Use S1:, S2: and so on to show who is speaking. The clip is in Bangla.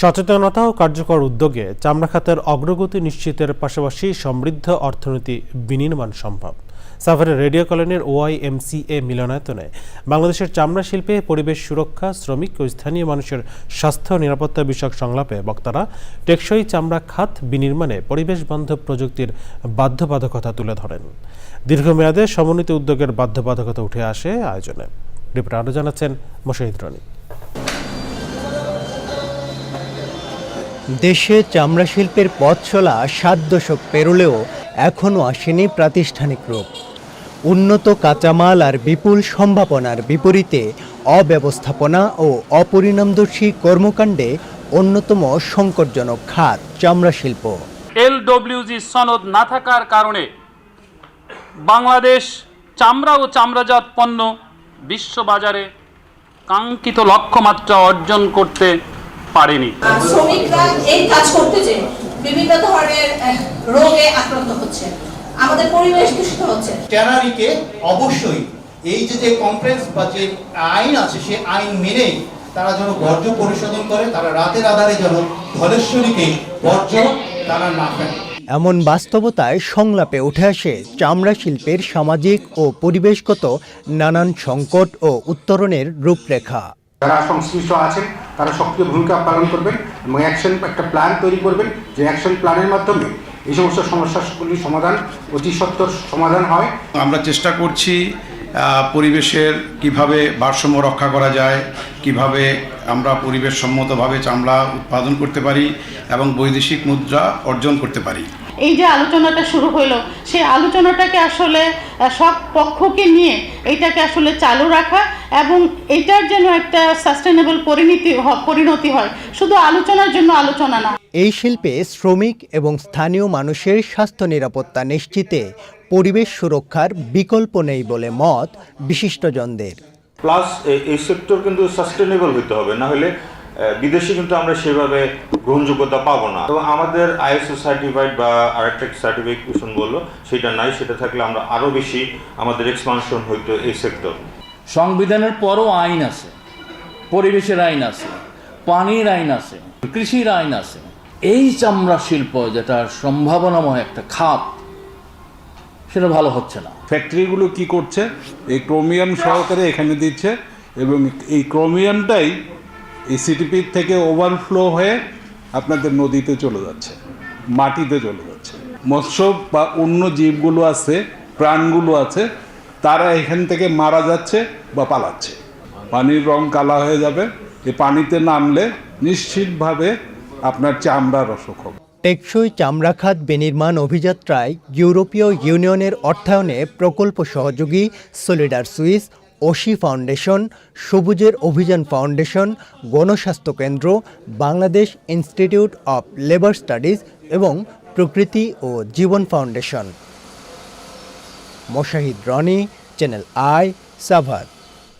S1: সচেতনতা ও কার্যকর উদ্যোগে চামড়া খাতের অগ্রগতি নিশ্চিতের পাশাপাশি সমৃদ্ধ অর্থনীতি বিনির্মাণ সম্ভব। সাভারের রেডিও কলোনির ওআইএমসিএ মিলনায়তনে বাংলাদেশের চামড়া শিল্পে পরিবেশ সুরক্ষা, শ্রমিক ও স্থানীয় মানুষের স্বাস্থ্য নিরাপত্তা বিষয়ক সংলাপে বক্তারা টেকসই চামড়া খাত বিনির্মাণে পরিবেশ বান্ধব প্রযুক্তির বাধ্যবাধকতা তুলে ধরেন। দীর্ঘমেয়াদে সমন্বিত উদ্যোগের বাধ্যবাধকতা উঠে আসে আয়োজনে। রিপোর্ট আরও জানাচ্ছেন মোশাহিদ রনি।
S2: দেশে চামড়া শিল্পের পথ চলা সাত দশক পেরোলেও এখনও আসেনি প্রাতিষ্ঠানিক রূপ। উন্নত কাঁচামাল আর বিপুল সম্ভাবনার বিপরীতে অব্যবস্থাপনা ও অপরিণামদর্শী কর্মকাণ্ডে অন্যতম সংকটজনক খাত চামড়া শিল্প।
S3: এলডব্লিউজি সনদ না থাকার কারণে বাংলাদেশ চামড়া ও চামড়াজাত পণ্য বিশ্ববাজারে কাঙ্ক্ষিত লক্ষ্যমাত্রা অর্জন করতে পারেনি।
S4: শ্রমিকরা এই কাজ করতে যে বিভিন্ন ধরনের রোগে আক্রান্ত হচ্ছে আমাদের পরিবেশ দূষিত হচ্ছে।
S5: ট্যানারিকে অবশ্যই এই যে যে বা যে আইন আছে সে আইন মেনেই তারা যেন বর্জ্য পরিশোধন করে তারা রাতের আধারে যেন ধলেশ্বরীকে বর্জ্য তারা না ফেলে।
S2: এমন বাস্তবতায় সংলাপে উঠে আসে চামড়া শিল্পের সামাজিক ও পরিবেশগত নানান সংকট ও উত্তরণের রূপরেখা।
S6: যারা সংশ্লিষ্ট আছেন তারা সক্রিয় ভূমিকা পালন করবেন এবং অ্যাকশন একটা প্ল্যান তৈরি করবেন যে অ্যাকশন প্ল্যানের মাধ্যমে এই সমস্ত সমস্যাগুলির সমাধান, অতি সত্বর সমাধান হয়।
S7: আমরা চেষ্টা করছি পরিবেশের কীভাবে ভারসাম্য রক্ষা করা যায়, কীভাবে আমরা পরিবেশ সম্মতভাবে চামড়া উৎপাদন করতে পারি এবং বৈদেশিক মুদ্রা অর্জন করতে পারি।
S8: এই যে আলোচনাটা শুরু হলো সেই আলোচনাটাকে আসলে সব পক্ষকে নিয়ে এইটাকে আসলে চালু রাখা এবং এটার যেন একটা সাস্টেনেবল পরিণতি পরিণতি হয়। শুধু আলোচনার জন্য আলোচনা না।
S2: এই শিল্পে শ্রমিক এবং স্থানীয় মানুষের স্বাস্থ্য নিরাপত্তা নিশ্চিতে পরিবেশ সুরক্ষার বিকল্প নেই বলে মত বিশিষ্টজনদের।
S9: প্লাস এই সেক্টর কিন্তু সাস্টেনেবল হতে হবে। না হলে বিদেশে কিন্তু আমরা সেভাবে গ্রহণযোগ্যতা পাবো না। তো আমাদের আইএসও সার্টিফাইড বা আরেকটা সার্টিফিকেশন বলল সেটা নাই সেটা থাকলে আমরা আরও বেশি আমাদের এক্সপানশন হইতো এই সেক্টর
S3: সংবিধানের পরও আইন আছে পরিবেশের আইন আছে পানির আইন আছে কৃষির আইন আছে। এই চামড়া শিল্প যেটা সম্ভাবনাময় একটা খাত সেটা ভালো হচ্ছে না।
S10: ফ্যাক্টরিগুলো কি করছে এই ক্রোমিয়াম সহকারে এখানে দিচ্ছে এবং এই ক্রোমিয়ামটাই এই সিটিপির থেকে ওভারফ্লো হয়ে আপনাদের নদীতে চলে যাচ্ছে, মাটিতে চলে যাচ্ছে। মৎস্য বা অন্য জীবগুলো আছে, প্রাণগুলো আছে, তারা এখান থেকে মারা যাচ্ছে বা পালাচ্ছে। পানির রং কালা হয়ে যাবে এই পানিতে নামলে নিশ্চিতভাবে আপনার চামড়ার অসুখ হবে।
S2: টেকসই চামড়া খাত বিনির্মাণ অভিযাত্রায় ইউরোপীয় ইউনিয়নের অর্থায়নে প্রকল্প সহযোগী সলিডার সুইস ওশি ফাউন্ডেশন, সবুজের Abhijan foundation, Gonoshasthaya Kendra, Bangladesh institute of labour studies এবং Prokriti O Jibon foundation. Moshahid Roni, channel I, Savar.